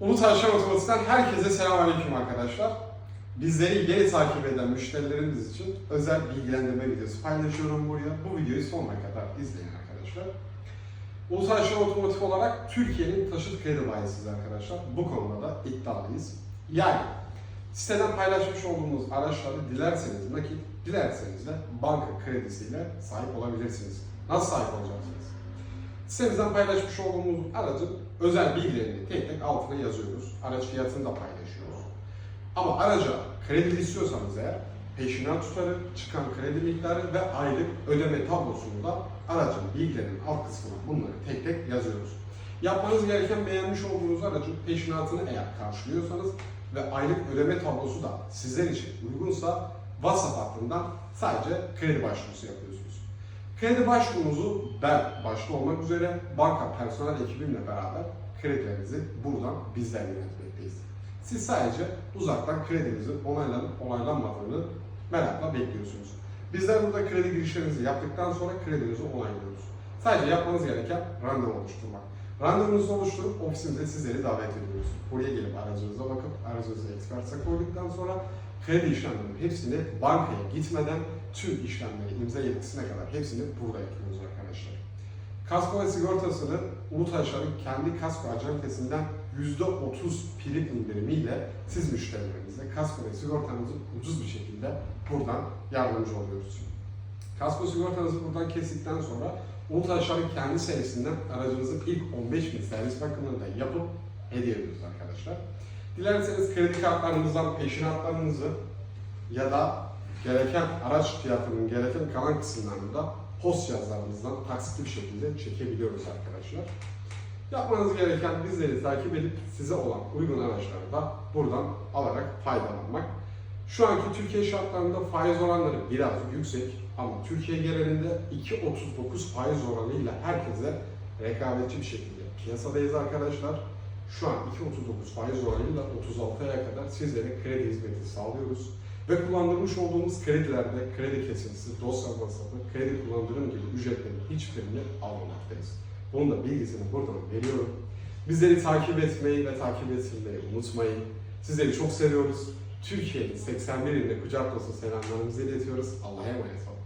Umut Ayşen Otomatik'ten herkese selamünaleyküm arkadaşlar. Bizleri yeni takip eden müşterilerimiz için özel bilgilendirme videosu paylaşıyorum buraya. Bu videoyu sonuna kadar izleyin arkadaşlar. Umut Ayşen Otomotiv olarak Türkiye'nin taşıt kredi bayisiyiz arkadaşlar. Bu konuda da iddialıyız. Yani siteden paylaşmış olduğumuz araçları dilerseniz nakit, dilerseniz de banka kredisiyle sahip olabilirsiniz. Nasıl sahip olacaksınız? Sitemizden paylaşmış olduğumuz aracın özel bilgilerini tek tek altına yazıyoruz. Araç fiyatını da paylaşıyoruz. Ama araca kredi istiyorsanız eğer peşinat tutarı, çıkan kredi miktarı ve aylık ödeme tablosunu da aracın bilgilerinin alt kısmına bunları tek tek yazıyoruz. Yapmanız gereken beğenmiş olduğunuz aracın peşinatını eğer karşılıyorsanız ve aylık ödeme tablosu da sizler için uygunsa WhatsApp hattından sadece kredi başvurusu yapıyorsunuz. Kredi başvurunuzu ben başta olmak üzere banka personel ekibimle beraber kredilerinizi buradan bizler yönetmekteyiz. Siz sadece uzaktan kredinizin onaylanıp onaylanmadığını merakla bekliyorsunuz. Bizler burada kredi girişlerinizi yaptıktan sonra kredinizi onaylıyoruz. Sadece yapmanız gereken randevu oluşturmak. Randevunuzu oluşturup ofisimize sizleri davet ediyoruz. Buraya gelip aracınıza bakıp aracınızı ekspertize koyduktan sonra kredi işlemlerinin hepsini bankaya gitmeden tüm işlemleri imza yetkisine kadar hepsini burada yapıyoruz arkadaşlar. Kasko ve sigortasını Umut Aşar'ın kendi kasko acentesinden %30 prim indirimiyle siz müşterilerinize kasko ve sigortanızı ucuz bir şekilde buradan yardımcı oluyoruz. Kasko sigortanızı buradan kestikten sonra Umut Aşar'ın kendi serisinden aracınızın ilk 15 bin servis bakımını da yapıp hediye ediyoruz arkadaşlar. Dilerseniz kredi kartlarınızdan peşinatlarınızı ya da gereken araç fiyatının gereken kalan kısımlarını da post cihazlarımızdan taksitli bir şekilde çekebiliyoruz arkadaşlar. Yapmanız gereken bizleri takip edip size olan uygun araçları da buradan alarak faydalanmak. Şu anki Türkiye şartlarında faiz oranları biraz yüksek ama Türkiye genelinde 2.39 faiz oranıyla herkese rekabetçi bir şekilde piyasadayız arkadaşlar. Şu an 2.39 faiz oranıyla 36'ya kadar sizlere kredi hizmeti sağlıyoruz. Ve kullandırmış olduğumuz kredilerde kredi kesintisi, dosya masrafı, kredi kullandırım gibi ücretlerin hiçbirini almamaktayız. Bunun da bilgisini buradan veriyorum. Bizleri takip etmeyi ve takip etmeyi unutmayın. Sizleri çok seviyoruz. Türkiye'nin 81 ilinde kucak dolusu selamlarımızı iletiyoruz. Allah'a emanet olun.